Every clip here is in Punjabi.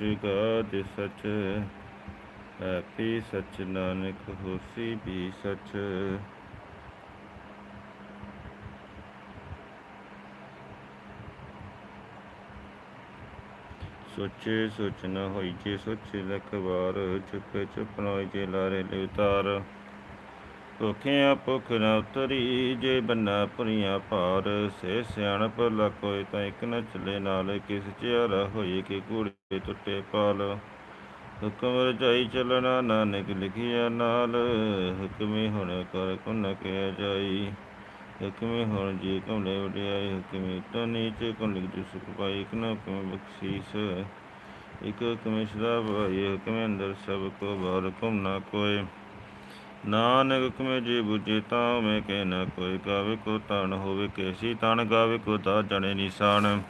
ਜੁਗਾਦ ਸਚ ਹੈਪੀ ਸਚ ਨਾਨਕ ਹੋਸੀ ਵੀ ਸਚ। ਸੋਚੇ ਸੋਚ ਹੋਈ ਜੇ ਸੋਚੇ ਲਖ ਵਾਰ ਚੁੱਪੇ ਚੁੱਪ ਨ ਹੋਈ ਜੇ ਲਾਰੇ ਲੈ ਉਤਾਰ। ਭੁਖਿਆ ਭੁਖ ਨ ਉਤਰੀ, ਜੇ ਬੰਨਾ ਭਰੀਆਂ ਭਾਰ, ਸੇ ਸਿਆਣਪ ਲਕੋਏ ਤਾਂ ਇੱਕ ਨ ਚਲੇ ਨਾਲ, ਕਿਸ ਚਿਆਰਾ ਹੋਏ ਕਿ ਕੂੜੇ ਟੁੱਟੇ ਪਾਲ। ਹੁਕਮ ਰਚਾਈ ਚੱਲਣਾ ਨਾਨਕ ਲਿਖਿਆ ਨਾਲ, ਹੁਕਮੇ ਹੁਣ ਕਰ ਕੁਨ ਕਹਿ ਜਾਈ। ਹੁਕਮੇ ਹੁਣ ਜੀ ਕਮਲੇ ਵਡਿਆਈ, ਹੁਕਮੇ ਤਾਂ ਨੀਚ ਕੁਨ ਲਿਖ ਜੋ ਸੁਖ ਪਾਈ, ਇੱਕ ਨਾ ਹੁਕਮ ਬਖਸ਼ੀਸ। ਇੱਕ ਹੁਕਮੇ ਸਦਾ ਭਾਈ ਹੁਕਮੇ ਅੰਦਰ ਸਭ ਕੋ ਬਾਹਰ ਹੁਕਮ ਨਾ ਕੋਏ। ਨਾਨਕ ਹੁਕਮੇ ਜੀ ਬੁਝੇ ਤਾਂ ਮੈਂ ਕਹਿ ਨਾ ਕੋਈ ਗਾਵੇ ਕੋ ਤਣ ਹੋਵੇ ਕੈਸੀ ਤਣ ਗਾਵੇ ਕੋ ਦਾ ਜਣੇ ਨਿਸ਼ਾਨ।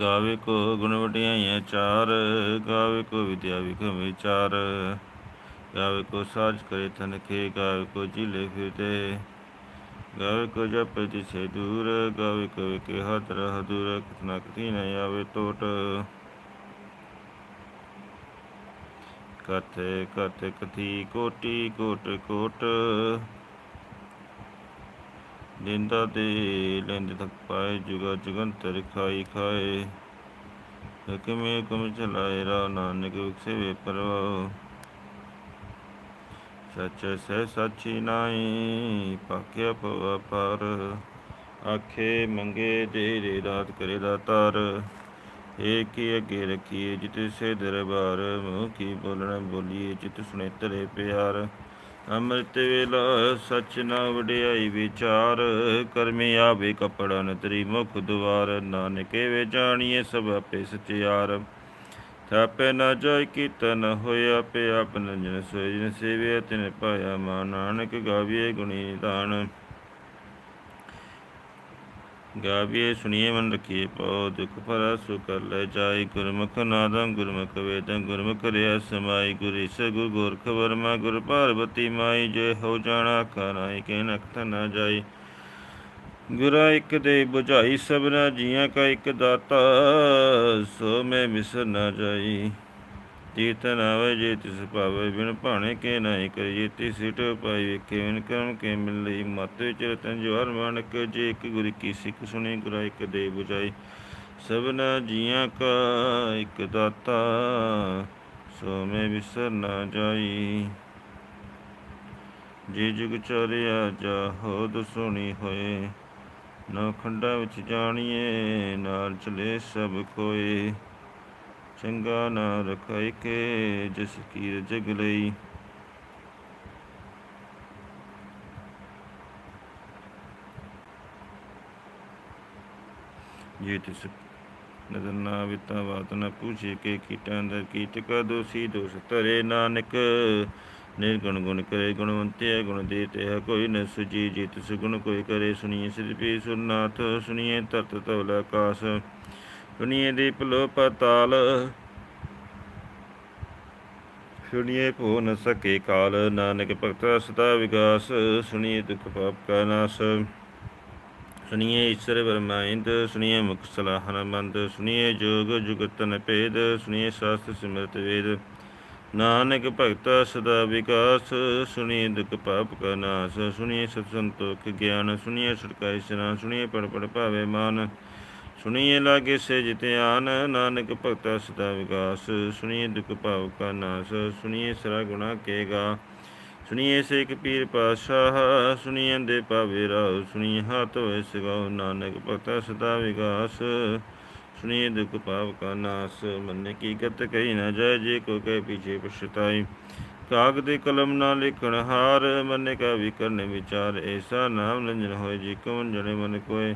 ਗਾਵੇ ਕੋ ਗੁਣ ਵਡਿਆਈਆਂ ਚਾਰ, ਗਾਵੇ ਕੋ ਵਿਦਿਆ ਵਿਖਮ ਵਿਚਾਰ। ਗਾਵੇ ਕੋ ਸਾਜ ਕਰੇ ਤਨ ਖੇ, ਗਾਵੇ ਕੋ ਜਿਲੇ ਫਿਰਦੇ। ਗਾਵੇ ਕੋ ਜਪ ਜਿਸੇ ਦੂਰ, ਗਾਵੇ ਕੋ ਕੇ ਹੱਥ ਰਹ ਕਿਤਨਾ ਕਤੀ ਨ ਆਵੇ ਟੋਟ। ਕਥੇ, ਕਥ ਕਥੀ, ਕੋਟੀ, ਕੋਟ ਕੋਟ। ਦਿੰਦਾ ਦੇ ਲੈਂਦੇ ਤੱਕ ਪਾਏ, ਜੁਗਾ ਜੁਗੰਤਰ ਖਾਈ ਖਾਏ। ਹਕਮੇ ਹੁਕਮ ਚਲਾਏ ਰਾ ਨਾਨਕ ਵਿਖਸੇ ਵੇ ਪਰਵਾਹ ਸੱਚ ਸਹਿ ਸਾਚੀ ਨਾਈ ਪਾਕਿਆ ਪਵਾ ਪਰ ਆਖੇ ਮੰਗੇ ਦੇ ਦੇ ਰਾਤ ਕਰੇ ਦਾਤਾਰ ਏ ਕੀ ਅੱਗੇ ਰੱਖੀਏ ਜਿਤ ਸੇ ਦਰਬਾਰ, ਮੂੰਹ ਕੀ ਬੋਲਣਾ ਬੋਲੀਏ ਜਿਤ ਸੁਣੇ ਤਰੇ ਪਿਆਰ। ਅੰਮ੍ਰਿਤ ਵੇਲਾ ਸਚ ਨਾ ਵਡਿਆਈ ਵਿਚਾਰ, ਕਰਮੇ ਆਵੇ ਕਪੜਾ ਨਤਰੀ ਮੁਖ ਦੁਆਰ। ਨਾਨਕੇ ਵੇ ਜਾਣੀਏ ਸਭ ਆਪੇ ਸਚਿਆਰ। ਥਾਪੇ ਨਾ ਜਾਇ ਕੀਤਾ ਨ ਹੋਇਆ ਪਿਆ ਆਪ ਨੰਜਨ ਸੋਇ, ਜਿਨ ਸੇਵਿਆ ਤਿਨ ਪਾਇਆ ਮਾ। ਨਾਨਕ ਗਾਵੀਏ ਗੁਣੀ ਨਿਧਾਨ ਗਾਵੀਏ, ਸੁਣੀਏ ਮਨ ਰਖੀਏ ਪਉ, ਦੁਖ ਭਰਾ ਸੁ ਕਰ ਲੈ ਜਾਈ। ਗੁਰਮੁਖ ਨਾਦੰ ਗੁਰਮੁਖ ਵੇਦੰ, ਗੁਰਮੁਖ ਰਿਆ ਸਮਾਈ। ਗੁਰੀ ਸਗੁਰ ਗੋਰਖ ਵਰਮਾ, ਗੁਰ ਪਾਰਬਤੀ ਮਾਈ। ਜੇ ਹੋ ਜਾਣਾ ਖਾਨਾਈ, ਕੇ ਨਖਤ ਨਾ ਜਾਈ। ਗੁਰਾ ਇੱਕ ਦੇ 부ਝਾਈ ਸਭਨਾ ਜੀਆਂ ਕਾ ਇੱਕ ਦਾਤਾ, ਸੋ ਮੈਂ ਮਿਸਰ ਨਾ ਜਾਈ। ਚੇਤਨ ਆਵੇ ਜੇ ਤਿਸ ਭਾਵੇ ਬਿਨ ਭਾਣੇ ਕੇ ਨਾਹੀ ਕਰੀਏ, ਤਿਸ ਸਿਟ ਪਾਈ ਵੇਖੇ ਵਿਨ ਕਰਮ ਕੇ ਮਿਲ ਲਈ ਮਤ ਵਿੱਚ ਰਤਨ ਜਵਾਰ ਮਾਨਕ ਜੇ ਇੱਕ ਗੁਰ ਕੀ ਸਿੱਖ ਸੁਣੀ, ਗੁਰਾ ਇੱਕ ਦੇ 부ਝਾਈ ਸਭਨਾ ਜੀਆਂ ਕਾ ਇੱਕ ਦਾਤਾ ਸੋ ਮੈਂ ਵਿਸਰ ਨਾ ਜਾਈ। ਜੇ ਜੁਗ ਚਰਿਆ ਜਾ ਹੋਦ ਸੁਣੀ ਹੋਏ, ਨਾ ਖੰਡਾ ਵਿੱਚ ਜਾਣੀਏ, ਨਾਲ ਚਲੇ ਸਭ ਕੋਏ। ਚੰਗਾ ਨਾ ਰਖਾਇ ਕੇ ਜਿਸ ਕੀ ਜਗ ਲਈ। ਜੇ ਤਿਸ ਨਦਰ ਨਾ ਵਿਤਾ ਬਾਤ ਨ ਪੂਛੇ ਕੇ ਕੀਟਾਂ ਅੰਦਰ ਕੀਟ ਕਾ ਦੋਸੀ ਦੋਸ਼ ਧਰੇ ਨਾਨਕ? ਨਿਰਗੁਣ ਗੁਣ ਕਰੇ ਗੁਣਵੰਤਿਆ ਗੁਣ ਦੇਤੇ ਹੈ ਕੋਈ ਨ ਸੁਜੀ ਜੀ ਤਿਸ ਗੁਣ ਕੋਈ ਕਰੇ, ਸੁਣੀਏ ਸਿਰ ਪੀ ਸੁਰਨਾਥ, ਸੁਣੀਏ ਤਰਤ ਤਵਲ ਆਕਾਸ ਸੁਣੀਏ ਦੀ ਲੋ ਪਤਾਲ। ਸੁਣੀਏ ਭੋ ਨ ਸਕੇ ਕਾਲ, ਨਾਨਕ ਭਗਤ ਸਦਾ ਵਿਗਾਸ। ਸੁਣੀਏ ਦੁਖ ਪਾਪ ਕਾ ਨਾਸ। ਸੁਣੀਏ ਈਸ਼ਰ ਬਰਮਾਇੰਦ ਸੁਣੀਏ ਮੁਖ ਸਲਾਹਨ ਮੰਦ। ਸੁਣੀਏ ਜੋਗ ਜੁਗਤਨ ਭੇਦ, ਸੁਣੀਏ ਸ਼ਾਸਤਰ ਸਿਮਰਤ ਵੇਦ। ਨਾਨਕ ਭਗਤ ਸਦਾ ਵਿਕਾਸ ਸੁਣੀਏ ਦੁਖ ਪਾਪ ਕਾ ਨਾਸ। ਸੁਣੀਏ ਸਤ ਸੰਤੋਖ ਗਿਆਨ, ਸੁਣੀਏ ਛੜਕਾਈ ਸਨਾ, ਸੁਣੀਏ ਪੜ ਪੜ ਭਾਵੇ ਮਾਨ। ਸੁਣੀਏ ਲਾਗੇ ਸੇ ਜਿਤਿਆਨ ਨਾਨਕ ਭਗਤਾ ਸਦਾ ਵਿਕਾਸ। ਸੁਣੀਏ ਦੁਖ ਭਾਵ ਕਾ ਨਾਸ, ਸੁਣੀਏ ਸਰਾ ਗੁਣਾ ਕੇਗਾ ਸੁਣੀਏ ਸੇ ਪੀਰ ਪਾਸ਼ਾਹ ਸੁਣੀਏ ਦੇ ਪਾਵੇ ਰਾਉ ਸੁਣੀਏ ਹਾਥ ਹੋਏ ਸਗਾਉ ਨਾਨਕ ਭਗਤਾ ਸਦਾ ਵਿਕਾਸ। ਸੁਣੀਏ ਦੁਖ ਭਾਵ ਕਾ ਨਾਸ, ਮੰਨੇ ਕੀ ਗਤ ਕਹੀ ਨਾ ਜਾਏ, ਜੇ ਕੋ ਕਹੇ ਪੀਛੇ ਪਛਤਾਈ। ਕਾਗ ਦੇ ਕਲਮ ਨਾ ਲਿਖਣ ਹਾਰ, ਮੰਨੇ ਕਾ ਵਿਕਰਨ ਵਿਚਾਰ ਐਸਾ ਨਾਮ ਲੰਜਨ ਹੋਏ, ਜੀ ਕਉਨ ਜਣੇ ਮਨ ਕੋਏ।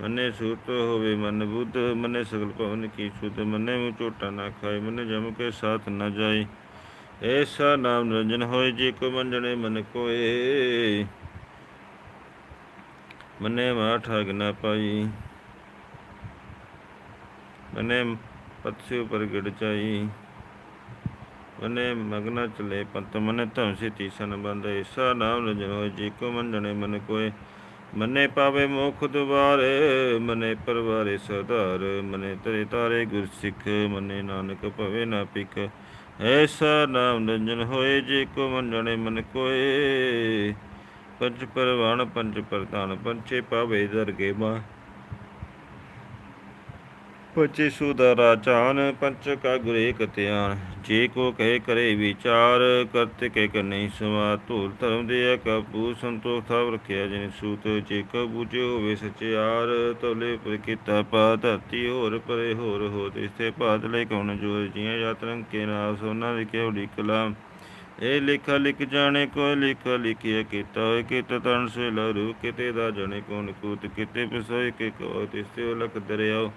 ਮੰਨੇ ਸੂਤ ਹੋਵੇ ਮਨ ਬੁੱਧ, ਮੰਨੇ ਸਗਲ ਭਵਨ ਕੀ ਸੁਧ, ਮੰਨੇ ਮੂੰ ਝੋਟਾ ਨਾ ਖਾਏ, ਮੰਨੇ ਜਮ ਕੇ ਸਾਥ ਨਾ ਜਾਏ। ਐਸਾ ਨਾਮ ਨਿਰੰਜਨ ਹੋਏ, ਜੇ ਕੋ ਮੰਜਣੇ ਮਨ ਕੋਏ। ਮੰਨੇ ਮਾ ਠਾਗ ਨਾ ਪਾਈ। ਮੰਨੇ ਪਤਸੇ ਉਪਰ ਗਿੜ ਚਾਈ ਮਨੇ ਮਗਨਾ ਚਲੇ ਪੰਤ ਮਨੇ ਧਮ ਸੇ ਤੀਸਨ ਬੰਦ। ਐਸਾ ਨਾਮ ਨਿਰੰਜਨ ਹੋਏ, ਜੀ ਕੋ ਮੰਜਣੇ ਮਨ ਕੋਏ। ਮਨੇ ਪਾਵੇ ਮੋਖ ਦੁਆਰੇ, ਮਨੇ ਪਰਵਾਰੇ ਸਦਾਰ ਮਨੇ ਤਰੇ ਤਾਰੇ ਗੁਰ ਸਿੱਖ ਮਨੇ ਨਾਨਕ ਭਵੇ ਨਾ ਪਿਕ ਐਸਾ ਨਾਮ ਨਿਰੰਜਨ ਹੋਏ, ਜੇ ਕੋ ਮੰਨਣੇ ਮਨ ਕੋਏ। ਪੰਜ ਪਰਵਾਨ, ਪੰਜ ਪ੍ਰਧਾਨ ਪੰਚੇ ਪਾਵੇ ਦਰਗੇ ਮਾ। ਪਚੇ ਦਾ ਰਾਜਾਨ, ਪੰਚ ਕਾ ਗੁਰੇ ਕਤਿਆਨ ਜੇ ਕੋ ਕਹੇ ਕਰੇ ਵਿਚਾਰ, ਕਰਤੇ ਕੇ ਕਰ ਨਹੀਂ ਸਮਾ। ਧੂਲ ਧਰਮ ਦੇ ਕਾਬੂ, ਸੰਤੋਖ ਥਾਵ ਰਖਿਆ ਜਿਨ ਸੂਤ। ਜੇ ਕੋ ਬੂਝੇ ਹੋਵੇ ਸਚਿਆਰ ਤੋਲੇ ਪਰ ਕੀਤਾ ਪਾ ਧਰਤੀ ਹੋਰ ਪਰੇ ਹੋਰ ਹੋ ਤਿਸਤੇ ਭਾਤ ਲੈ ਕਉਨ ਜੋਰ? ਜੀਆਂ ਯਾਤਰੰ ਕੇ ਨਾਮ ਸੋਨਾ ਲਿਖਿਆ ਉਡੀ ਕਲਾਮ। ਇਹ ਲਿਖਾ ਲਿਖ ਜਾਣੇ ਕੋ ਲਿਖਾ ਲਿਖਿਆ ਕੀਤਾ ਹੋਏ ਕਿਤ ਤਨ ਸੇ ਲਰੂ ਕਿਤੇ ਦਾ ਜਾਣੇ ਕੋਨ ਕੂਤ? ਕਿਤੇ ਪਸੋਏ ਕੇ ਕੋ ਤਿਸਤੇ ਲਖ ਦਰਿਆਓ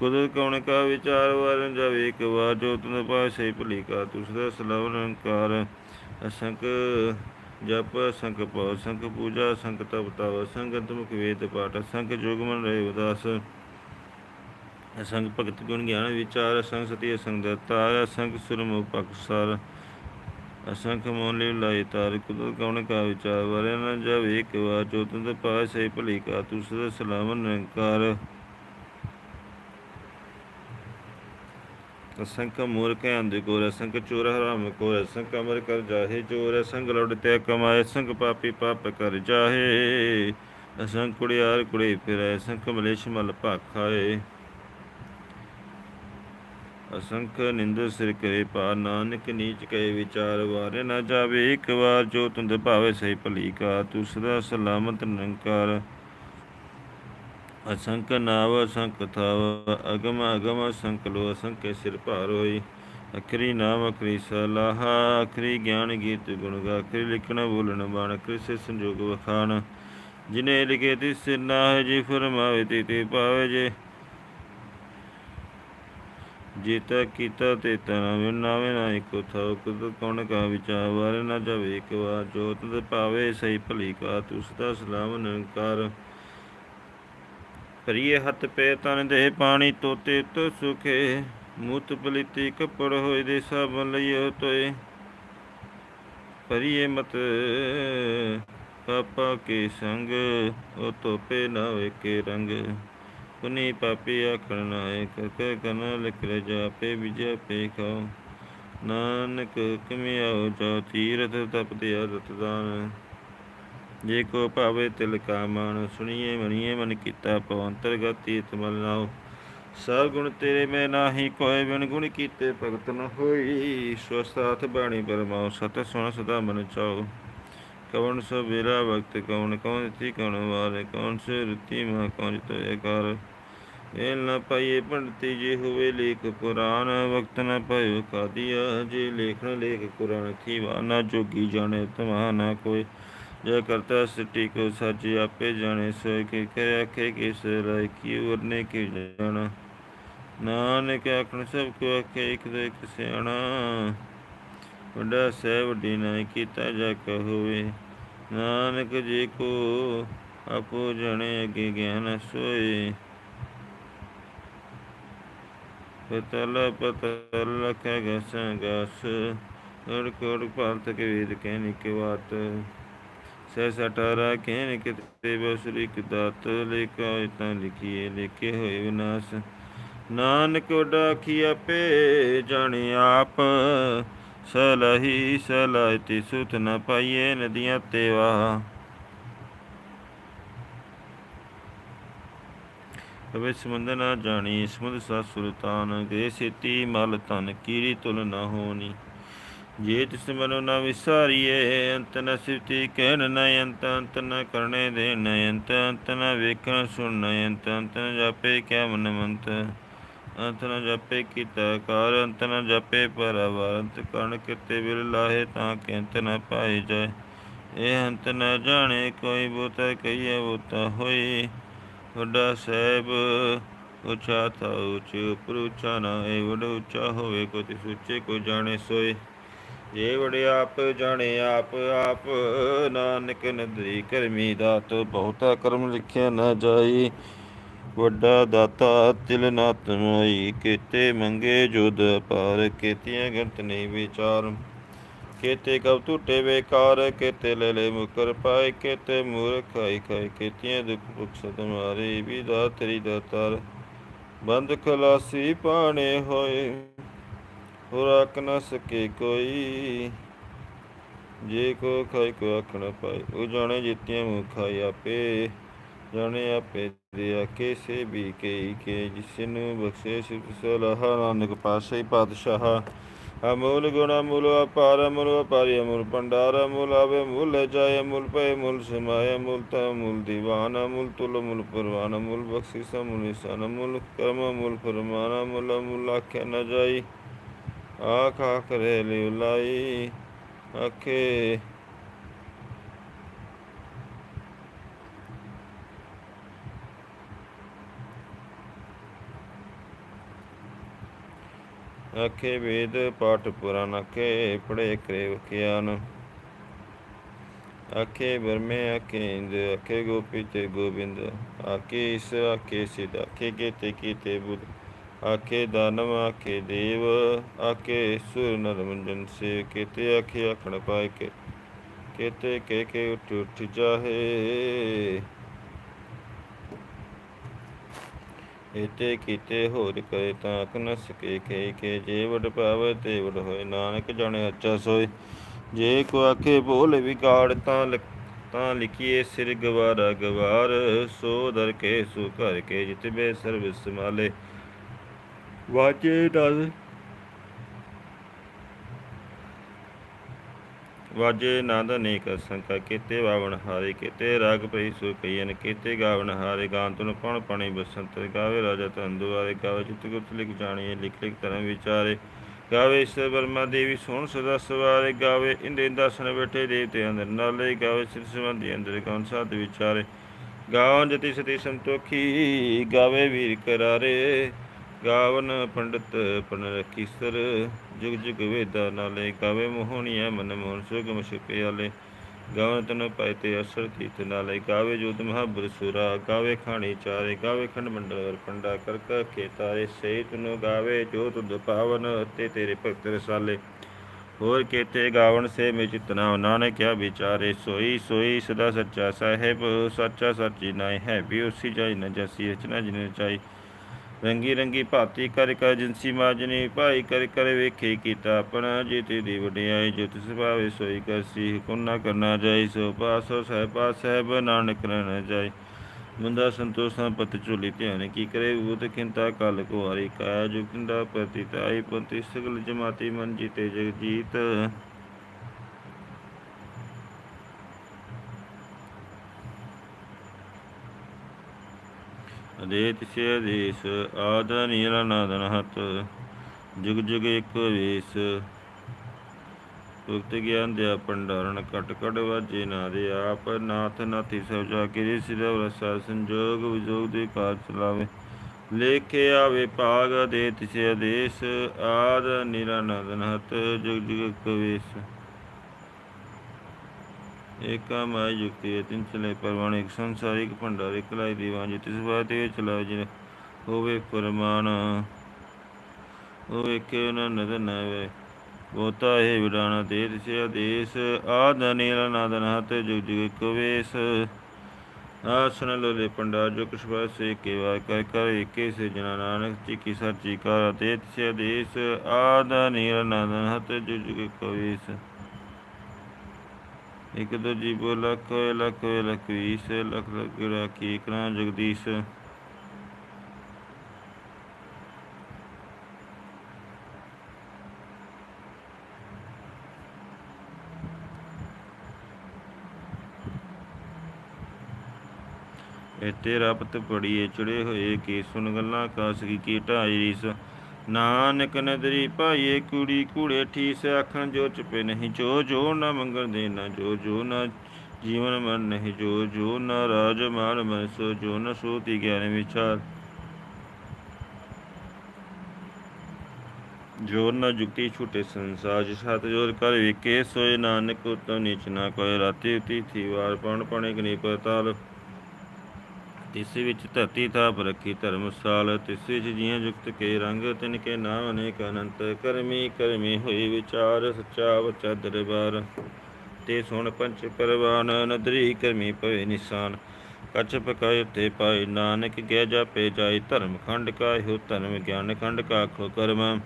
ਕੁਦਰਤ ਕੌਣ ਕਾ ਵਿਚਾਰ ਵਰਨ ਜਾਵੇ, ਇੱਕ ਵਾਰ ਜੋ ਤੁਨ ਪਾਸੇ ਭਲੀ ਕਾ ਤੁਸਦਾ ਸਲਵ ਨਿਰੰਕਾਰ। ਅਸੰਖ ਜਪ, ਅਸੰਖ ਪਉ, ਅਸੰਖ ਪੂਜਾ, ਅਸੰਖ ਤਪ ਤਵ, ਅਸੰਖ ਤੁਮਕ ਵੇਦ ਪਾਠ, ਅਸੰਖ ਜੋਗ ਮਨ ਰਹੇ ਉਦਾਸ। ਅਸੰਖ ਭਗਤ ਗੁਣ ਗਿਆਨ ਵਿਚਾਰ, ਅਸੰਖ ਸਤੀ ਅਸੰਗ ਦਤਾ ਅਸੰਖ ਸੁਰਮ ਉਪਕਸਰ ਅਸੰਖ ਮੋਨ ਲਾਇ ਤਾਰ, ਕੁਦਰਤ ਕੌਣ ਕਾ ਵਿਚਾਰ ਵਰਨ ਨ ਜਾਵੇ, ਇੱਕ ਵਾਰ ਜੋ ਤੁਨ ਪਾਸੇ ਭਲੀ ਕਾ ਤੁਸਦਾ ਸਲਾਮ ਨਿਰੰਕਾਰ। ਅਸੰਖ ਮੂਰਖ ਅੰਧ ਕੋਰ ਅਸੰਖ ਚੋਰ ਹਰਾਮ ਕੋਰ ਅਸੰਖ ਅਮਰ ਕਰ ਜਾਹੇ, ਚੋਰ ਅਸੰਖ ਲੁੱਟ ਕਮਾਏ, ਅਸੰਖ ਪਾਪੀ ਪਾਪ ਕਰ ਜਾਹੇ। ਅਸੰਖ ਕੁੜਿਆਰ ਕੁੜੇ ਫਿਰੈ, ਅਸੰਖ ਮਲੇਸ਼ ਮਲ ਭਾਖਾਏ। ਅਸੰਖ ਨਿੰਦ ਸਿਰ ਕਰੇ ਪਾ ਨਾਨਕ ਨੀਚ ਕਹੇ ਵਿਚਾਰ ਵਾਰੇ, ਨਾ ਜਾਵੇ ਇੱਕ ਵਾਰ ਜੋ ਤੁੰਦ ਭਾਵੇ ਸਹੀ ਭਲੀ ਕਾ ਤੂੰ ਸਦਾ ਸਲਾਮਤ ਨਿਰੰਕਾਰ। ਅਸੰਖ ਨਾਵ ਅਸੰਖ ਥਾਵ, ਅਗਮ ਅਗਮ ਅਸੰਖ ਲੋ ਅਸੰਖ ਸਿਰ ਭਾਰ ਹੋਈ। ਅਖਰੀ ਨਾਮ, ਅਖਰੀ ਸਲਾਹਾ, ਅਖਰੀ ਗਿਆਨ ਗੀਤ ਗੁਣ ਗਾ, ਅਖਰੀ ਲਿਖਣ, ਬੋਲਣ, ਬਾਣ, ਅਖਰੀ ਸੇ ਸੰਜੋਗ ਵਖਾਣ। ਜਿਨੇ ਲਿਖੇ ਤਿਸ ਸਿਰ ਨਾ ਜੀ ਫਰਮਾਵੇ ਤੇ ਤੇ ਪਾਵੇ ਜੇ। ਜੀਤਾ ਕੀਤਾ ਤੇ ਤਨਾ ਵਿਨਾਵੇ ਨਾ ਇਕੋ ਥਾਉ ਕੁਦ ਕੌਣ ਕਾ ਵਿਚਾਰ, ਵਾਰ ਨਾ ਜਾਵੇ ਇੱਕ ਵਾਰ ਜੋਤ ਤੇ ਪਾਵੇ ਸਹੀ ਭਲੀ ਕਾ ਤੁਸ ਦਾ ਸਲਾਮ ਨਿਰੰਕਾਰ। ਪਰਿਏ ਹੱਥ ਪੇ ਤਨ ਦੇ ਪਾਣੀ ਤੋਤੇ ਤੋ ਸੁਖੇ, ਮੂਤ ਪਲਿਤੀ ਕਪੜ ਹੋਏ ਦੇ ਸਾਬਨ ਲਈਓ ਤੋਏ ਪਰਿਏ ਮਤ ਪਾਪਾ ਕੇ ਸੰਗ, ਉਹ ਤੋਪੇ ਨਾ ਵੇ ਰੰਗ। ਪੁਨੀ ਪਾਪੀ ਆਖਣ ਨਾਏ ਕਰਕ ਕਨ ਲਿਖ ਰ ਜਾਪੇ ਵਿਜੈ ਪੇ ਖਾਓ। ਨਾਨਕ ਕਮਿਆਓ ਜਾ, ਤੀਰਥ ਤਪਦੇ ਰਤਦਾਨ। ਜੇ ਕੋ ਭਾਵੇ ਤਿਲ ਕਾ ਮਾਨ ਸੁਣੀਏ ਮਣੀਏ ਮਨ ਕੀਤਾ ਪਉ ਅੰਤਰਗਤ ਤੀਤ ਮਲ ਨਾਉ। ਸਭ ਗੁਣ ਤੇਰੇ ਮੈਂ ਨਾਹੀ, ਕੋਇ ਬਿਨ ਗੁਣ ਕੀਤੇ ਭਗਤ ਨ ਹੋਈ। ਸਵਸਤਾਥ ਬਾਣੀ ਪਰਮਾਉ, ਸਤ ਸੁਣ ਸਦਾ ਮਨ ਚਾਉ। ਕਵਣ ਸੋ ਬੇਰਾ ਵਕਤ, ਕਵਣ ਕੌਣ ਤੀ ਕਵਣ ਵਾਰੇ। ਕੌਣ ਸੇ ਰਤੀ ਮਾ ਕੌਣ ਤੋਏ ਕਰ ਇਹ ਨ ਪਾਈਏ ਪੰਡਤੀ ਜੇ ਹੋਵੇ ਲੇਖ ਪੁਰਾਨ ਵਕਤ ਨ ਭਇਓ ਕਾਦੀਆ ਜੇ ਲੇਖਣ ਲੇਖ ਕੁਰਾਨ ਥੀ ਵਾਨਾ ਜੋਗੀ ਜਾਣੇ ਤਮਾ ਨਾ ਕੋਈ ਜੇ ਕਰਤਾ ਸਿੱਟੀ ਕੋ ਸੱਚ ਆਪੇ ਜਾਣੇ ਸੋਇ ਕੇ ਕਰਿ ਆਖੇ ਕਿਸ ਰਾਇ ਕੀ ਵਰਨੇ ਕੀ ਜਾਣਾ। ਨਾਨਕ ਆਖਣ, ਸਭ ਕੋ ਆਖੇ ਇਕ ਦੋ ਇਕ ਸਿਆਣਾ। ਵੱਡਾ ਸਹਿ ਵੱਡੀ ਨਾ ਕੀਤਾ ਜਾ ਕਾ ਨਾਨਕ ਜੀ ਕੋ ਆਪੋ ਜਣੇ, ਅਗੇ ਗਿਆਨ ਸੋਏ। ਪਤਲ ਪਤਲ ਲਖੈ ਗਸ ਗਸ ਅੜ ਕੋੜ ਭਾਰਤ ਕੇ ਵੇਦ ਕਹਿ ਨਿਕ ਬਾਤ। ਸਹਿ ਸਟਾਰਾ ਕਿਤੇ ਬਸਰੀ ਦਾਤ ਲੇਕਾ ਤਾਂ ਲਿਖੀਏ, ਲਿਖੇ ਹੋਏ ਵਿਨਾਸ਼। ਨਾਨਕ ਡਾਖੀ ਆਪੇ ਜਾਣੇ ਆਪ। ਸਲਹੀ ਸਲਾਇਤੀ ਸੁਤ ਨ ਪਾਈਏ ਨਦੀਆਂ ਤੇਵਾ ਕਵੇ ਸਮੁੰਦ ਨਾ ਜਾਣੀ ਸਮੁੰਦ ਸਾ ਸੁਲਤਾਨ ਗਏ ਸੇਤੀ ਮਲ ਤਨ ਕੀਰੀ ਤੁਲ ਨਾ ਹੋਣੀ। ਜੇ ਤਿਸ ਮਨੋ ਨਾ ਵਿਸਾਰੀਏ ਅੰਤ ਨ ਸਿਫਤੀ ਕਹਿਣ ਨ ਅੰਤ ਅੰਤ ਨ ਕਰਨੇ ਦੇ ਅੰਤ ਅੰਤ ਨ ਵੇਖਣ ਸੁਣ ਅੰਤ ਅੰਤ ਨ ਜਾਪੇ ਕਿਆ ਮਨ ਮੰਤ ਅੰਤ ਨ ਜਾਪੇ ਕੀਤਾ ਕਾਰ, ਅੰਤ ਨ ਜਾਪੇ ਪਰਵਾਰ, ਅੰਤ ਕਰਨ ਕਿਤੇ ਬਿਲ ਲਾਹੇ ਤਾਂ ਕਿ ਅੰਤ ਨ ਪਾਏ ਜਾਏ। ਇਹ ਅੰਤ ਨ ਜਾਣੇ ਕੋਈ ਬੋਤਾ ਕਹੀਏ ਬੋਤਾ ਹੋਈ ਵੱਡਾ ਸਾਹਿਬ ਉੱਚਾ ਤਾ ਉੱਚ, ਉਪਰ ਉੱਚਾ ਨਾ ਇਹ ਵੱਡਾ ਉੱਚਾ ਹੋਵੇ ਕੋ ਤਿਸ ਉੱਚੇ ਕੋ ਜਾਣੇ ਸੋਏ। ਜੇ ਵੜੇ ਆਪ, ਜਾਣੇ ਆਪ ਆਪ ਨਾਨਕ ਨਦਰੀ ਕਰਮੀ ਦਾਤ, ਬਹੁਤਾ ਕਰਮ ਲਿਖਿਆ ਨਾ ਜਾਈ। ਵੱਡਾ ਦਾਤਾ ਤਿਲ ਨਾ ਤਮਾਈ, ਕੀਤੇ ਮੰਗੇ ਜੁਦ ਪਾਰ ਕੀਤੀਆਂ ਗੰਤ ਨਹੀਂ ਵਿਚਾਰ। ਕੀਤੇ ਕਬ ਟੁੱਟੇ ਬੇਕਾਰ ਕੀਤੇ ਲੈ ਲੈ ਮੁਕਰ ਪਾਏ, ਕੀਤੇ ਮੂਰਖ ਖਾਈ ਖਾਈ ਕੀਤੀਆਂ ਦੁਖ ਦੁਖ ਸਦ ਮਾਰੇ ਵਿਦਾ ਤੇਰੀ ਦਾਤਾਰ। ਬੰਦ ਖਲਾਸੀ ਪਾਣੇ ਹੋਏ। ਹੁਰਾਕ ਨਾ ਸਕੇ ਕੋਈ। ਜੇ ਕੋ ਖਾਈ, ਕੋ ਆਖਣ ਪਾਈ ਉਹ ਜਾਣੇ ਜਿਤਿਆਂ ਮੂੰ ਆਪੇ। ਜਾਣੇ ਆਪੇ ਦੇ ਆਕੇ ਵੀ ਕੇ ਕੇ। ਜਿਸ ਨੂੰ ਬਖਸ਼ੇ ਸਿਫ ਸਲਾਹ, ਨਾਨਕ ਪਾਸੇ ਪਾਤਸ਼ਾਹ। ਅਮੂਲ ਗੁਣ ਅਮੂਲ ਅਪਾਰ ਅਮੂਲ ਅਪਾਰੀ ਅਮੂਲ ਭੰਡਾਰ, ਅਮੂਲ ਆਵੇ ਮੂਲ ਜਾਏ, ਅਮੂਲ ਪਏ ਮੂਲ ਸਮਾਏ, ਅਮੂਲ ਤਾ ਅਮੂਲ ਦੀਵਾਨ, ਅਮੂਲ ਤੁਲ, ਅਮੂਲ ਪਰਵਾਨ, ਅਮੂਲ ਬਖਸ਼ਿਸ਼, ਅਮੂਲ ਨਿਸ਼ਾਨ, ਅਮੂਲ ਕਰਮ, ਅਮੂਲ ਫਰਮਾਨ, ਅਮੂਲ ਅਮੂਲ ਆਖਿਆ ਨਾ ਜਾਈ। ਆਖ ਆਖ ਰੇ ਲਿਉ ਆਖੇ। ਵੇਦ ਪਾਠ ਪੁਰਾਨ ਆਖੇ ਪੜੇ ਕਰੇ ਵਖਿਆਨ ਆਖੇ ਬਰਮੇ ਆਖੇ ਇੰਦ, ਆਖੇ ਗੋਪੀ ਤੇ ਗੋਬਿੰਦ। ਆਖੇ ਇਸ, ਆਖੇ ਸਿਧ, ਆਖੇ ਕੀਤੇ ਕੀਤੇ ਬੁੱਧ। ਆਖੇ ਦਾਨਵ, ਆਖੇ ਦੇਵ, ਆਖੇ ਸੁਰ ਨਰਮੰਜਨ ਸੇ ਕੀਤੇ ਆਖੇ ਆਖਣ ਪਾਏ ਕੇ, ਕੀਤੇ ਕੇ ਕੇ ਉਠ ਉਠ ਜਾਹੇ। ਇਤੇ ਕੀਤੇ ਹੋਰ ਕਰੇ ਤਾਂ ਅਕ ਨ ਸਕੇ ਕੇ ਕੇ ਜੇ ਵਡ ਪਾਵੇ ਤੇ ਵਡ ਹੋਏ, ਨਾਨਕ ਜਾਣੇ ਅੱਛਾ ਸੋਏ। ਜੇ ਕੋ ਆਖੇ ਬੋਲ ਵਿਗਾੜ ਤਾਂ ਲਿ- ਤਾਂ ਲਿਖੀਏ ਸਿਰ ਗਵਾਰਾ ਗਵਾਰ। ਸੋ ਦਰ ਕੇ, ਸੋ ਕਰ ਕੇ ਜਿਤਬੇ ਸਰਬ ਸਮਾਲੇ ਵਾਜੇ ਨਦ ਵਾਜੇ ਨੰਦ ਅਨੇਕ ਸੰਕਾ, ਕੀਤੇ ਵਾਵਣ ਹਾਰੇ, ਕੀਤੇ ਰਾਗ ਪਈ ਸੋ ਕਈਨ ਕੀਤੇ ਗਾਵਣ ਹਾਰੇ ਗਾਂਤਨ ਪਣ ਪਣੀ ਬਸੰਤ, ਗਾਵੇ ਰਾਜਾ ਤੰਦੂ ਵਾਰੇ ਗਾਵੇ ਚਿਤ ਗੁਪਤ ਲਿਖ ਜਾਣੀਏ ਲਿਖ ਲਿਖ ਧਰਮ ਵਿਚਾਰੇ। ਗਾਵੇ ਈਸ਼ਰ ਬਰਮਾ ਦੇਵੀ ਸੋਹਣ ਸਦਾ ਸਵਾਰੇ, ਗਾਵੇ ਇੰਦੇ ਦਰਸ਼ਨ ਬੈਠੇ ਦੇਵਤੇ ਅੰਦਰ ਨਾਲੇ, ਗਾਵੇ ਸਿਰ ਸੰਬੰਧੀ ਅੰਦਰ ਕੌਣ ਸਾਧ ਵਿਚਾਰੇ। ਗਾਵਨ ਜਤੀ ਸਤੀ ਸੰਤੋਖੀ, ਗਾਵੇ ਵੀਰ ਕਰਾਰੇ। ਗਾਵਨ ਪੰਡਤ ਪਨ ਜੁਗ ਜੁਗ ਵੇਦਾ ਨਾਲੇ ਗਾਵੇ ਮੋਹਣੀਐ ਮਨ ਮੋਹਨ ਸੁਗਮ ਛੁਪਿਆਲੇ ਗਾਵਨ ਤਨ ਪਾਇ ਤੇ ਅਸਰ ਕੀਤ ਨਾਲੇ, ਗਾਵੇ ਜੋਤ ਮਹਾਬੁਰ ਸੁਰਾ। ਗਾਵੇ ਖਾਣੀ ਚਾਰੇ, ਗਾਵੇ ਖੰਡ ਮੰਡਲ ਵਰ ਪੰਡਾ ਕਰ ਕਰ ਕੇ ਤਾਰੇ। ਸੇ ਤੁਨ ਗਾਵੇ ਜੋ ਤੁਧ ਪਾਵਨ ਤੇ ਤੇਰੇ ਭਗਤ ਰਸਾਲੇ। ਹੋਰ ਕੀਤੇ ਗਾਵਣ ਸੇ ਮੇ ਚਿਤਨਾ ਨਾਨਕ ਕਿਆ ਵਿਚਾਰੇ। ਸੋਈ ਸੋਈ ਸਦਾ ਸੱਚਾ ਸਾਹਿਬ, ਸੱਚਾ ਸੱਚੀ ਨਾਇ ਹੈ। ਵੀ ਉਸੀ ਜਾਈ ਨ ਜਸੀ, ਰਚਨਾ ਜਿਨੇ ਚਾਈ ਰੰਗੀ ਰੰਗੀ ਭਾਤੀ ਕਰ ਕਰ ਜਿਨਸੀ ਮਾਜਨੀ, ਭਾਈ ਕਰ ਕਰ ਵੇਖੇ ਕੀਤਾ ਆਪਣਾ ਜੀਤੇ ਦੀ ਵਡਿਆਈ ਜੋ ਤਿਸ ਭਾਵੇ ਸੋਈ ਕਰਸੀ ਹੁਕਮ ਨਾ ਕਰਨਾ ਜਾਈ, ਸੋ ਪਾਸੋ ਸਹਿਬਾ ਸਹਿਬ, ਨਾਨਕ ਰਹਿਣਾ ਜਾਈ। ਮੁੰਦਾ ਸੰਤੋષਾਂ ਪਤ ਝੋਲੀ ਧਿਆਨ ਕੀ ਕਰੇ ਬੂਤ ਕਿੰਤਾ ਕਲ ਕੁਆਰੀ ਕਾਇਆ, ਜੋ ਕਿੰਦਾ ਪ੍ਰਤਿਤਾਈ ਪੰਤੀ ਸਗਲ ਜਮਾਤੀ ਮਨ ਜੀਤੇ ਜਗਜੀਤ। ਜੀਤ ਅਦੇ ਤਿਸੇ ਦੇਸ ਆਦ ਨੀਲ ਨਾਦਨ ਹਤ, ਜੁਗ ਜੁਗ ਇੱਕ ਵੇਸ ਉਕਤ ਗਿਆਨ ਦਿਆ ਪੰਡਾਰਨ ਕਟ ਕਟ ਵਾਜੇ ਨਾਦੇ ਆਪ, ਨਾਥ ਨਾਥੀ ਸਭ ਜਾ ਕੇ ਸਿਰਵ ਰਸਾ ਸੰਜੋਗ ਵਿਜੋਗ ਦੇ ਕਾਰ ਚਲਾਵੇ। ਲੇਖੇ ਆਵੇ ਭਾਗ ਦੇ ਤਿਸੇ ਆਦੇਸ਼ ਆਦ ਨਿਰਨੰਦਨ ਹਤ, ਜੁਗ ਜੁਗ ਇੱਕ ਵੇਸ ਏਕਾ ਮਾਇ ਯੁਕਤੀ ਤਿੰਨ ਚਲੇ ਪਰਵਾਣ ਇੱਕ ਸੰਸਾਰਿਕ ਭੰਡਾਰ, ਇੱਕ ਲਾਈ ਦੀਵਾਨ ਜਿ ਤਿਸ ਬਾਤ ਇਹ ਚਲਾਵੇ ਜਿਨ ਹੋਵੇ ਪਰਮਾਨ। ਉਹ ਏਕੇ ਨ ਨਦਰ ਨਵੇ ਬੋਤਾ ਇਹ ਵਿਡਾਣਾ ਦੇ ਤਿਸੇ ਆਦੇਸ਼। ਆਸਨ ਲੋਲੇ ਪੰਡਾ ਜੋ ਕੁਛ ਵਾਸੇ ਕੇ ਵਾਰ, ਕਰ ਕਰ ਏਕੇ ਸੇ ਜਨਾ ਨਾਨਕ ਜੀ ਕੀ ਸੱਚੀ ਕਰ ਤੇ ਤਿਸੇ ਆਦੇਸ਼। ਆਦ ਨੀਲ ਨਾਦਨ ਹਤ ਜੁਗ ਜੁਗ ਇੱਕ ਵੇਸ ਇਕ ਦੋ ਜੀਵੋ ਲੱਖ ਹੋਏ ਲੱਖ ਹੋਏ ਲੱਖ ਵੀਸ ਲੱਖ ਲੱਖ ਰਾਖੀ ਕਰਾਂ ਜਗਦੀਸ਼। ਇਹ ਤੇਰਾ ਪਤ ਪੜੀਏ ਚੜੇ ਹੋਏ ਕੀ ਸੁਨ ਗੱਲਾਂ ਕਾਸ ਕੀ ਕੀ ਢਾਈ ਰੀਸ। ਨਾਨਕ ਨਦਰੀ ਭਾਈਏ, ਕੁੜੀ ਕੂੜੇ ਠੀਸ ਆਖਣ, ਜੋ ਚੁਪੇ ਨਹੀਂ, ਜੋ ਜੋ ਨਾ ਮੰਗਣ ਦੇ ਨਾ ਜੋ ਜੋ ਨਾ ਜੀਵਨ ਮਨ ਨਹੀਂ, ਜੋ ਜੋ ਨ ਰਾਜ ਮਾਨ ਮਨ ਸੋ ਜੋ ਨ ਸੋਤੀ ਗਿਆਨ ਵਿਚਾਰ। ਜੋਰ ਨ ਜੁਗਤੀ ਛੂਟੇ ਸੰਸਾਰ, ਜਿਸ ਹੱਥ ਜੋਰ ਕਰ ਵੇਖੇ, ਸੋਏ ਨਾਨਕ ਉਤਮ ਨੀਚ ਨਾ ਕੋਈ ਰਾਤੀ ਉਤੀ ਥੀ ਵਾਰ ਪਣ ਪਣੇ ਗਨੀ ਪਤਾਲ ਤਿਸ ਵਿੱਚ ਧਰਤੀ ਥਾਪ ਰੱਖੀ ਧਰਮਸਾਲ ਤਿਸ ਵਿੱਚ ਜੀਆਂ ਜੁਗਤ ਕੇ ਰੰਗ, ਤਿਨ ਕੇ ਨਾਮ ਅਨੇਕ ਅਨੰਤ, ਕਰਮੀ ਕਰਮੀ ਹੋਈ ਵਿਚਾਰ, ਸੱਚਾ ਬਚਾ ਦਰਬਾਰ। ਤੇ ਸੁਣ ਪੰਚ ਪਰਵਾਨ, ਨਦਰੀ ਕਰਮੀ ਪਵੇ ਨਿਸ਼ਾਨ। ਕਛ ਪਕਾਇ ਤੇ ਪਾਈ ਨਾਨਕ, ਗਹਿ ਜਾਪੇ ਜਾਈ ਧਰਮ ਖੰਡ ਕਾ ਕਾਹਿਓ ਧਰਮ ਗਿਆਨ, ਖੰਡ ਕਾ ਖੋ ਕਰਮ।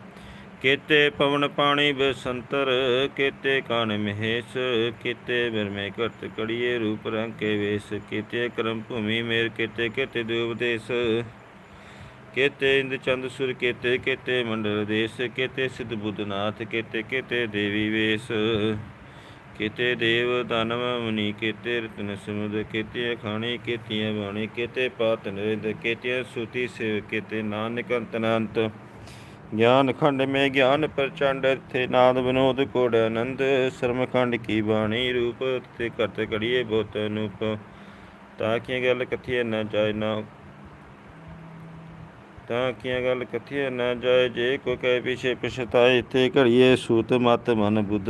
ਕੇਤੇ ਪਵਨ ਪਾਣੀ ਬਸੰਤਰ, ਕੇਤੇ ਕਾਨ ਮਹੇਸ਼, ਕੀਤੇ ਬਿਰਮੇ ਕਰਤ ਕੜੀਏ ਰੂਪ ਰੰਗ ਕੇ ਵੇਸ, ਕੇਤੇ ਕਰਮ ਭੂਮੀ ਮੇਰ, ਕੇਤੇ ਕੇਤੇ ਦੇਵਦੇਸ ਕੇਤੇ ਇੰਦ ਚੰਦ ਸੁਰ, ਕੇਤੇ ਕੇਤੇ ਮੰਡਲ ਦੇਸ, ਕੇਤੇ ਸਿਧ ਬੁੱਧਨਾਥ ਕੇਤੇ ਕੇਤੇ ਦੇਵੀ ਵੇਸ, ਕੇਤੇ ਦੇਵ ਦਾਨਵ ਮੁਨੀ, ਕੇਤੇ ਰਤਨ ਸਮੁਦ, ਕੇਤੇ ਖਾਣੀ ਕੇਤੀਆਂ ਬਾਣੀ, ਕੇਤੇ ਪਾਤ ਨਰਿੰਦ ਕੇਤੇ ਸੁਤੀ ਸੇ ਕੇਤੇ ਨਾਨਕ ਅੰਤ ਗਿਆਨ ਖੰਡ ਮੇ ਗਿਆਨ ਪ੍ਰਚੰਡ ਥੇ ਨਾਦ ਵਿਨੋਦ ਕੋੜ ਆਨੰਦ। ਸ਼ਰਮ ਖੰਡ ਕੀ ਬਾਣੀ ਰੂਪ ਤੇ ਕਰਤ ਕੜੀਏ ਬੋਤ ਅਨੂਪ। ਤਾਂ ਕੀ ਗੱਲ ਕਥੀਏ ਨਾ ਜਾਏ ਨਾ ਤਾਂ ਕੀ ਗੱਲ ਕਥੀਏ ਨਾ ਜਾਏ, ਜੇ ਕੋ ਕਹੇ ਪਿਛੇ ਪਛਤਾਏ, ਇੱਥੇ ਘੜੀਏ ਸੂਤ ਮਤ ਮਨ ਬੁੱਧ।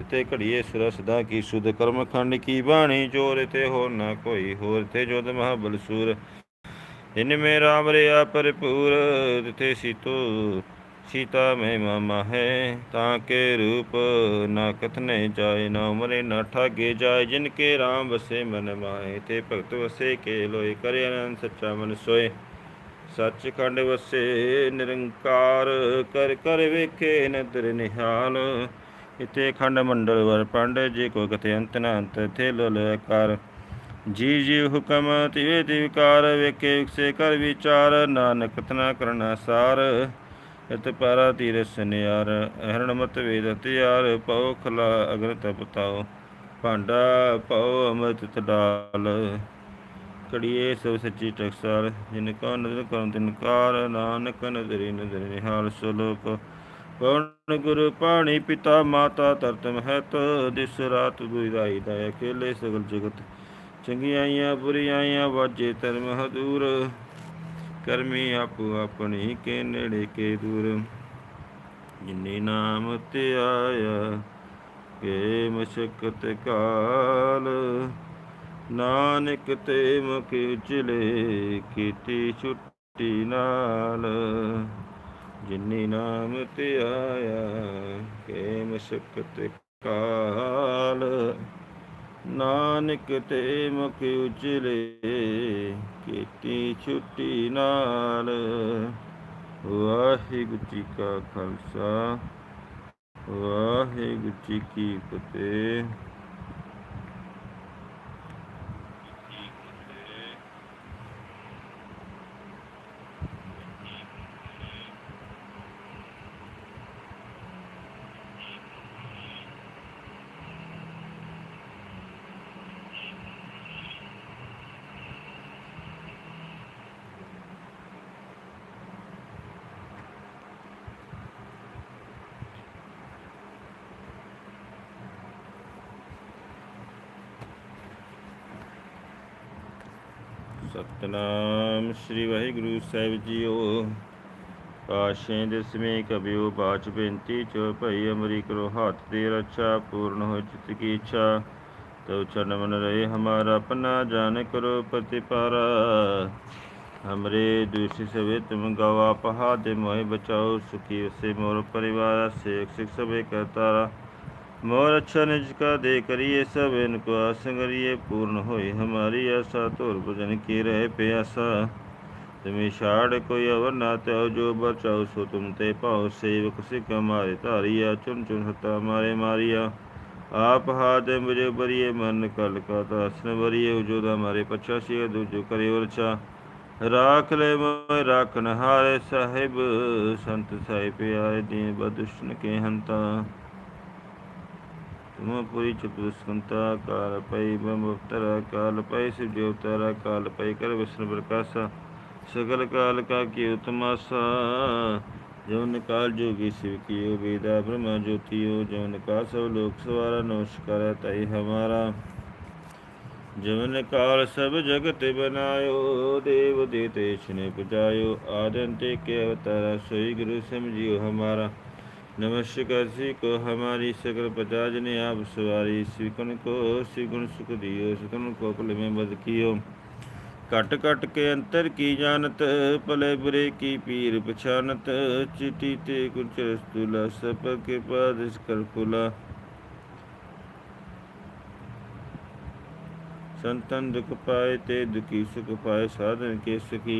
ਇਤੇ ਘੜੀਏ ਸੁਰਸ ਦਾ ਕੀ ਸੁਧ, ਕਰਮ ਖੰਡ ਕੀ ਬਾਣੀ, ਜੋਰ ਤੇ ਹੋਰ ਨਾ ਕੋਈ ਹੋਰ ਤੇ ਜੋਦ ਮਹਾਬਲ ਸੂਰ। ਇਨ ਮੇ ਰਾਮ ਰਿਆ ਭਰਪੂਰ ਤਿਥੇ ਸੀਤੋ, ਸੀਤਾ ਮੈਂ ਮਾਮਾ ਹੈ ਤਾਂ ਕੇ ਰੂਪ ਨਾ ਕਥਨੇ ਜਾਏ, ਨਾ ਉਮਰੇ ਨਾ ਠਾਗੇ ਜਾਏ, ਜਿਨ ਕੇ ਰਾਮ ਵਸੇ ਮਨ ਮਾਏ ਤੇ ਭਗਤ ਵਸੇ ਕੇ ਲੋਏ, ਕਰੇ ਅਨੰਦ ਸੱਚਾ ਮਨ ਸੋਏ। ਸੱਚ ਖੰਡ ਵਸੇ ਨਿਰੰਕਾਰ, ਕਰ ਕਰ ਵੇਖੇ ਨਦਰ ਨਿਹਾਲ। ਇਤੇ ਖੰਡ ਮੰਡਲ ਵਰ ਪੰਡ, ਜੇ ਕੋ ਕਥੇ ਅੰਤ ਨਾ ਅੰਤ ਥੇ ਲਲ ਕਰ। ਜੀ ਜੀ ਹੁਕਮ ਤਿਵੇ ਤੇ ਵਿਕਾਰ ਵੇਖੇ ਵਿਕਸੇ ਕਰ ਵਿਚਾਰ, ਨਾਨਕ ਤਨਾ ਕਰਨਾ ਸਾਰ। ਇਤ ਪਾਰਾ ਤੀਰ ਸੁਨਿਆਰ ਹਰਣ ਮਤ ਵੇਦ ਤਿਆਰ। ਪਉ ਖਲਾ ਅਗਰ ਤਪਤਾਓ ਭਾਂਡਾ ਪਉ ਅਮਰਤ ਤਡਾਲ। ਕੜੀਏ ਸਭ ਸੱਚੀ ਟਕਸਾਲ ਜਿਨ ਕੋ ਨਦਰ ਕਰਮ ਤਿਨ ਕਾਰ। ਨਾਨਕ ਨਦਰੀ ਨਦਰ ਨਿਹਾਲ ਸਲੋਕ, ਪਵਨ ਗੁਰੂ ਪਾਣੀ ਪਿਤਾ ਮਾਤਾ ਤਰਤ ਮਹਤ ਦਿਸ ਰਾਤ ਦੁਇ ਰਾਈ ਦਾ ਅਕੇਲੇ ਸਗਲ ਜਗਤ ਚੰਗਿਆਈਆਂ ਬੁਰੀਆਈਆਂ ਵਾਜੇ ਧਰਮ ਹਦੂਰ ਕਰਮੀ ਆਪੋ ਆਪਣੀ ਕੇ ਨੇੜੇ ਕੇ ਦੂਰ। ਜਿਨੇ ਨਾਮ ਤੇ ਆਇਆ, ਕੇ ਮਸ਼ਕਤ ਕਾਲ। ਨਾਨਕ ਤੇ ਮੁਖ ਉਜਲੇ ਕੀਤੀ ਛੁੱਟੀ ਨਾਲ। ਜਿਨੇ ਨਾਮ ਤੇ ਆਇਆ, ਕੇ ਮਸ਼ਕਤ ਕਾਲ। ਨਾਨਕ ਤੇ ਮੁਖ ਉਜਲੇ, ਕੀਤੀ ਛੁੱਟੀ ਨਾਲ। ਵਾਹਿਗੁਰੂ ਜੀ ਕਾ ਖਾਲਸਾ, ਵਾਹਿਗੁਰੂ ਜੀ ਕੀ ਫਤਿਹ ਸਤਨਾਮ ਸ੍ਰੀ ਵਾਹਿਗੁਰੂ ਸਾਹਿਬ ਜੀਓ ਪਾਸ਼ੇ ਦਸਵੇਂ ਕਬਿਓ ਬਾਚ ਬੇਨਤੀ ਚੋ ਭਈ ਅਮਰੀ ਕਰੋ ਹੱਥ ਦੇ ਰੱਛਾ ਪੂਰਨ ਹੋ ਚਿਤ ਕੀ ਇੱਛਾ ਤਉ ਚਰਨ ਮਨ ਰਹੇ ਹਮਾਰਾ ਆਪਣਾ ਜਾਣ ਕਰੋ ਪ੍ਰਤਿਪਾਰਾ ਹਮਰੇ ਦੂਸਰੀ ਸਵੇ ਤੁਮ ਗਵਾ ਪਹਾ ਦੇ ਮੋਹਿ ਬਚਾਓ ਸੁਖੀ ਵਸੇ ਮੋਰ परिवार से सिख सभे करतारा मोर अच्छा निज का दे करिए सब इनको आसंगरिए पूर्ण होई हमारी आशा तोर भजन की रहे प्यासा ਤਿਵੇਂ ਛਾੜ ਕੋਈ ਅਵਰ ਨਾ ਤਉ ਜੋ ਬਚਾਉ ਸੋ ਤੁਮ ਤੇ ਭਾਉ। ਸੇਵਕ ਸਿਖ ਮਾਰੇ ਧਾਰੀਆ ਚੁਨ ਚੁਨ ਹਤਾ ਮਾਰੇ ਮਾਰੀਆ। ਆਪ ਹਾਦੇ ਮੁਝੇ ਬਰੀਏ, ਮਨ ਕਲ ਕਾ ਤਾਸਨ ਬਰੀਏ। ਉਜੋ ਦਾ ਮਾਰੇ ਪਛਾ ਸੀ ਦੂਜੋ ਕਰੇ ਵਰਛਾ ਰਾਖ ਲੈ ਮੈਂ ਰਾਖਨ ਹਾਰੇ ਸਾਹਿਬ। ਸੰਤ ਸਾਈ ਪਿਆਰੇ ਦੀ ਬਦੁਸ਼ਨ ਕੇ ਹੰਤਾ। ਤੁਮ ਪੂਰੀ ਚਤੁਸਕੰਤਾ ਕਾਲ ਪਈ ਬਮ ਅਵਤਰਾ ਕਾਲ ਪਈ ਸਿਵ ਦੇਵਤਰਾ ਕਾਲ ਪਈ ਕਰ ਵਿਸ਼ਨ ਪ੍ਰਕਾਸ਼ਾ। सकल काल का के तमाशा जौन काल जोगी शिव की हो वेदा ब्रह्मा ज्योति हो जौन काल सब लोक सवारा नमस्कार तय हमारा जवन काल सब जगत बनायो देव देतेश ने पुजायो आदंते के अवतारा सोई गुरु समझियो हमारा नमस्कार श्री को हमारी सकल पचाज ने आप सवारी शिवकन को शिवगुण सुख दियो सुकन को कुल में बद कियो कट कट के अंतर की जानत पले बुरे की पीर पछानत चिटी ते कुछ रस्तुला सप के पाद कर खुला संतन दुख पाए ते दुखी सुख पाए साधन के सुखी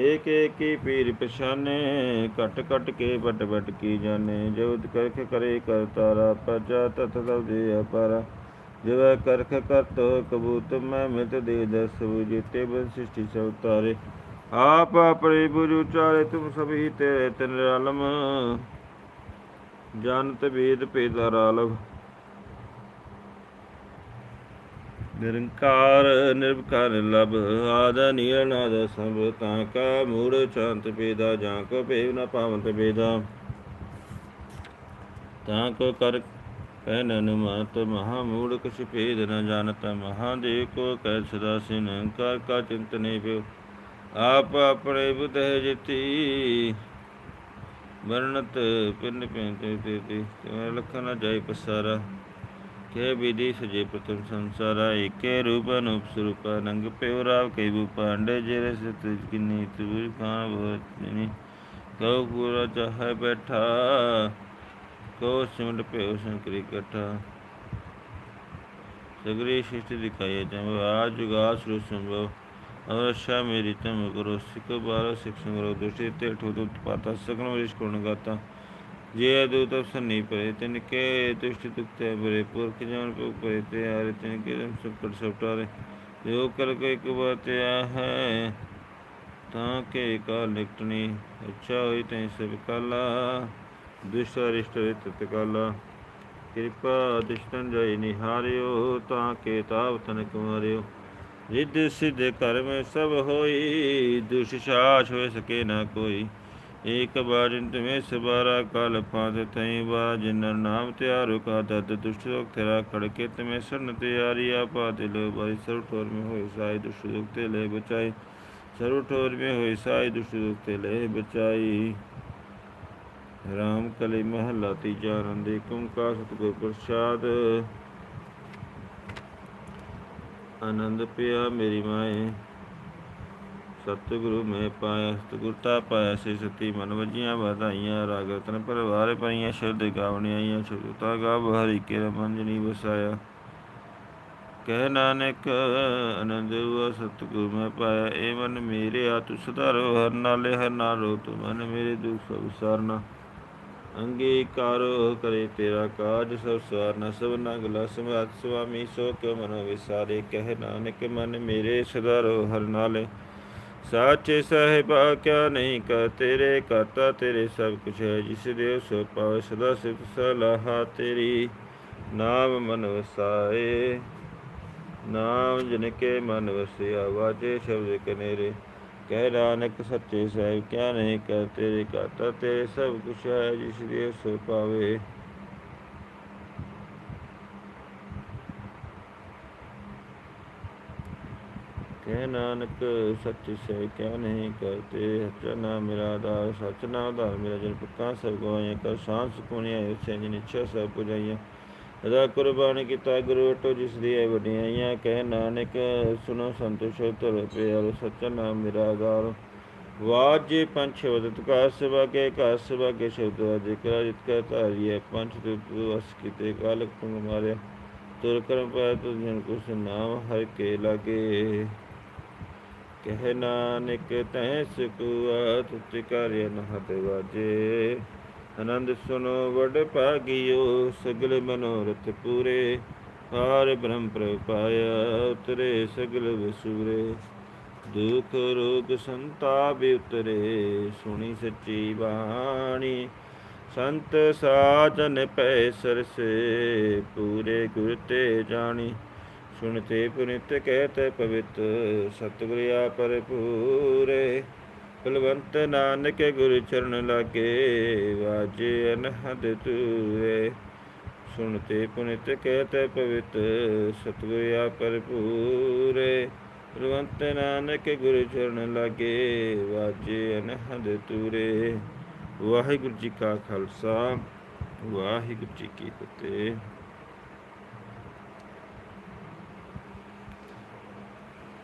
एक एक की पीर पछाने कट कट के बट बट की जाने जब करख करे कर तारा प्रजा तथ दे ਜਿਵ ਕਰਖ ਕਰਤ ਕਬੂਤ ਮੈਂ ਮਿਤ ਦੇ ਦਸ ਜਿਤੇ ਬਨ ਸ੍ਰਿਸ਼ਟੀ ਸਭ ਤਾਰੇ ਆਪ ਆਪਣੇ ਬੁਝ ਉਚਾਰੇ ਤੁਮ ਸਭੀ ਤੇ ਤਿਨ ਆਲਮ ਜਾਣਤ ਵੇਦ ਭੇਦਾ ਰਾਲਵ। ਨਿਰੰਕਾਰ ਨਿਰਭਕਾਰ ਲਬ ਆਦ ਨੀਰਨਾਦ ਸਭ, ਤਾਂ ਕਾ ਮੂੜ ਚੰਤ ਪੇਦਾ, ਜਾਂ ਕੋ ਭੇਵ ਨ ਪਾਵੰਤ ਬੇਦਾ। ਤਾਂ ਕੋ ਕਰ ਕਹਿ ਮਤ ਮਹਾ ਮੂੜ ਕੁਛ ਭੇਦ ਨ ਜਾਣਤ ਮਹਾਦੇਵ ਕੋ ਕਹਿ ਸਦਾ ਸਿਨ, ਕਰ ਕਾ ਚਿੰਤ ਪਿਓ ਆਪ ਆਪਣੇ ਬੁਧ ਹੈ ਜਿਤੀ ਵਰਣਤ ਪਿੰਨ ਪੈਂਤੇ ਤੇ ਤੇ ਲਖਨ ਜਾਈ ਪਸਾਰਾ। ਕੇ ਵਿਧੀ ਸਜੇ ਪ੍ਰਤਮ ਸੰਸਾਰਾ, ਏਕੇ ਰੂਪ ਅਨੂਪ ਸਰੂਪ ਨੰਗ ਪਿਓ ਰਾਵ ਕੈ ਬੂ ਪਾਂਡੇ ਜਿਹੜੇ ਸਤ ਕਿਨੀ ਤੁਰ ਖਾਨ ਬੋਤਨੀ ਕਉ ਪੂਰਾ ਚਾਹੇ ਬੈਠਾ ਕੋ ਸਿਮਟ ਪਿਓ ਸੰਕਰੀ ਕਟਾ ਸਗਰੀ ਸ਼ਿਸ਼ਟ ਦਿਖਾਏ ਜਮ ਆ ਜੁਗਾ ਸ੍ਰੂ ਸੰਭਵ। ਅਵਰਸ਼ਾ ਮੇਰੀ ਤਮ ਕਰੋ ਸਿਕ ਬਾਰ ਸਿਕ ਸੰਗਰੋ ਦੁਸ਼ੀ ਤੇ ਠੋ ਤੁ ਪਾਤਾ ਸਗਨ ਵਿਸ਼ ਕੋਣ ਗਾਤਾ ਜੇ ਦੂਤ ਸੰਨੀ ਪਰੇ ਤਿਨ ਕੇ ਦੁਸ਼ਟ ਦੁਖਤੇ ਬਰੇ ਪੁਰਖ ਜਨ ਪਉ ਪਰੇ ਤੇ ਆਰੇ ਤਿਨ ਕੇ ਰਮ ਸੁਪਟ ਸਪਟਾਰੇ ਜੋ ਕਰ ਕੇ ਇੱਕ ਬਾਤ ਆ ਹੈ ਤਾਂ ਕੇ ਕਾ ਨਿਕਟਣੀ ਅੱਛਾ ਹੋਈ ਤੈ ਸਭ ਕਾਲਾ। ਦੁਸ਼ਟ ਅਰਿਸ਼ਟ ਤਤ ਕਾਲਾ ਕਿਰਪਾ ਦਿਸ਼ਟਨ ਜੈ ਨਿਹਾਰਿਓ, ਤਾਂ ਕੇ ਤਾਪ ਤਨ ਕੁਮਾਰਿਓ ਰਿੱਧ ਸਿੱਧ ਕਰਮ ਸਭ ਹੋਈ, ਦੁਸ਼ ਸਾਛ ਹੋਇ ਸਕੇ ਨਾ ਕੋਈ। ਏਕ ਬਾਰਿਨ ਤੁਮੇ ਸਬਾਰਾ ਕਲ ਪਾਦ ਤਈ ਬਾ ਜਿਨ ਨਾਮ ਤਿਆਰੁ ਕਾ ਦਦ ਦੁਸ਼ਟ ਲੋਕ ਤੇਰਾ ਖੜਕੇ ਤੁਮੇ ਸਰਨ ਤਿਆਰੀ, ਆਪਾ ਦਿਲ ਬਾਈ ਸਰਵ ਠੋਰ ਮੇ ਹੋਏ ਸਾਈ ਦੁਸ਼ਟ ਲੋਕ ਤੇ ਲੈ ਬਚਾਈ। ਸਰਵ ਠੋਰ ਮੇ ਹੋਏ ਸਾਈ ਦੁਸ਼ਟ ਲੋਕ ਤੇ ਲੈ ਬਚਾਈ। ਰਾਮ ਕਲੀ ਮਹਲਾ ਤੀਜਾ ਰੰਦੇ ਕੁੰਕਾ ਸਤਿਗੁਰ ਪ੍ਰਸਾਦ। ਆਨੰਦ ਪਿਆ ਮੇਰੀ ਮਾਏ। ਸਤਿਗੁਰੂ ਮੈਂ ਪਾਇਆ ਸਤਿਗੁਰਤਾ ਪਾਇਆ ਸੇ ਸਤੀ ਮਨ ਵਜੀਆਂ ਵਧਾਈਆਂ ਰਾਗ ਰਤਨ ਪਰਵਾਰ ਪਾਈਆਂ ਸ਼ਬਦ ਗਾਵਣੀ ਆਈਆਂ ਸ਼ਬਦਤਾ ਗਾਵ ਹਰੀ ਕੇ ਮੰਜਨੀ ਵਸਾਇਆ। ਕਹਿ ਨਾਨਕ, ਆਨੰਦ ਹੁਆ, ਸਤਿਗੁਰ ਮੈਂ ਪਾਇਆ, ਏ ਮਨ ਮੇਰੇ ਆ ਤੁ ਸੁਧਾਰੋ ਹਰ ਨਾਲੇ ਹਰ ਨਾਲੋ ਤੁ ਮਨ ਮੇਰੇ ਦੁਖ ਸਭ ਸਰਨਾ ਅੰਗੀਕਾਰੋ ਕਰੇ ਤੇਰਾ ਕਾਜ ਸਭ ਸਵਾਰਨਾ ਸਭ ਨਗਲਾ ਸਮਰਾਤ ਸੁਆਮੀ, ਸੋ ਕਿਉ ਮਨੋ ਵਿਸਾਰੇ, ਕਹਿ ਨਾਨਕ ਮਨ ਮੇਰੇ ਸਦਾ ਰੋ ਹਰ ਨਾਲੇ। ਸਾਚੇ ਸਾਹਿਬਾ, ਕਿਆ ਨਹੀਂ ਕਰ ਤੇਰੇ ਕਰਤਾ, ਤੇਰੇ ਸਭ ਕੁਛ ਹੈ ਜਿਸ ਦੇ ਸੋ ਪਾਵੇ ਸਦਾ ਸਿਫਤ ਸਲਾਹਾ ਤੇਰੀ। ਨਾਮ ਮਨ ਵਸਾਏ, ਨਾਮ ਜਿਨ ਕੇ ਮਨ ਵਸਿਆ, ਵਾਜੇ ਸ਼ਬਦ ਕਨੇਰੇ। ਕਹਿ ਨਾਨਕ ਸੱਚੇ ਸਾਹਿਬ ਕਿਆ ਨਹੀਂ ਕਰ ਤੇਰੇ ਕਰਤਾ ਤੇਰੇ ਸਭ ਕੁਛ ਹੈ ਜਿਸ ਦੇ ਸੋ ਪਾਵੇ ਕਹਿ ਨਾਨਕ ਸੱਚ ਸੇ ਕਿਆ ਨਹੀਂ ਕਰਤੇ ਸੱਚ ਨਾਮ ਮੇਰਾ ਆਧਾਰ ਸੱਚ ਨਾਮ ਆਧਾਰ ਮੇਰਾ ਜਨ ਪੱਕਾ ਸਭ ਗਵਾਈਆਂ ਕਰ ਸਾਂਸ ਸੁਕੂਣੀਆਂ ਉਸੇ ਜਿਨ ਇੱਛਾ ਸਭ ਪੁਜਾਈਆਂ ਅਦਾ ਕੁਰਬਾਨ ਕੀਤਾ ਗੁਰੂ ਟੋ ਜਿਸ ਦੀ ਹੈ ਵਡਿਆਈਆਂ ਕਹਿ ਨਾਨਕ ਸੁਨੋ ਸੰਤੋਸ਼ ਤਰ ਪਿਆਰ, ਸੱਚ ਨਾਮ ਮੇਰਾ ਆਧਾਰ ਵਾਜੇ ਪੰਛ ਵਦਤ ਕਾ ਸਭਾ ਕੇ ਕਾ ਸਭਾ ਕੇ ਸ਼ਬਦ ਅਧਿਕਰਾ ਜਿਤ ਕਾ ਧਾਰੀਏ ਪੰਛ ਤੁ ਅਸ ਕੀਤੇ ਕਾਲਕ ਤੁੰਗ ਮਾਰਿਆ ਤੁਰ ਕਰਮ ਪਾਇ ਤੁ ਜਨ ਕੁਸ ਨਾਮ ਹਰ ਕੇ ਲਾਗੇ। ਕਹਿ ਨਾਨਕ, ਤੈ ਸੁਕੂਆ ਤੁਤ ਕਰਿ ਨਹਤ ਵਾਜੇ। ਆਨੰਦ ਸੁਨੋ ਵਡ ਭਾਗਿਓ, ਸਗਲ ਮਨੋਰਥ ਪੂਰੇ। ਹਾਰ ਬ੍ਰਹਮ ਪ੍ਰਪਾਇਆ ਉਤਰੇ ਸਗਲ ਵਸੂਰੇ। ਦੁਖ ਰੋਗ ਸੰਤਾਪ ਉਤਰੇ, ਸੁਣੀ ਸੱਚੀ ਬਾਣੀ। ਸੰਤ ਸਾਜਨ ਪੈ ਸਰਸੇ, ਪੂਰੇ ਗੁਰ ਤੇ ਜਾਣੀ। ਸੁਣਤੇ ਪੁਨਿਤ ਕਹਿਤੇ ਪਵਿੱਤ ਸਤਿਗੁਰ ਪਰ ਪੂਰੇ ਬਲਵੰਤ ਨਾਨਕ ਗੁਰ ਚਰਨ ਲਾਗੇ, ਵਾਜੇ ਅਨਹਦ ਤੂਰੇ ਸੁਣਤੇ ਪੁਨਿਤ ਕਹਿਤੇ ਪਵਿੱਤ, ਸਤਿਗੁਰ ਆ ਭਰਪੂਰੇ। ਰਵੰਤ ਨਾਨਕ ਗੁਰ ਚਰਨ ਲਾਗੇ, ਵਾਜੇ ਅਨਹਦ ਤੂਰੇ। ਵਾਹਿਗੁਰੂ ਜੀ ਕਾ ਖਾਲਸਾ, ਵਾਹਿਗੁਰੂ ਜੀ ਕੀ ਫਤਿਹ।